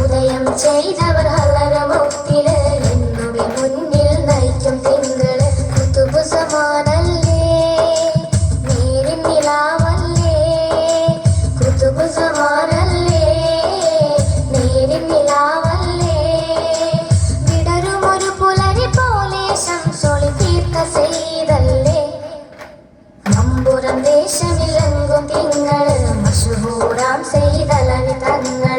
ഉദയം ചെയ്തവർ തങ്ങൾ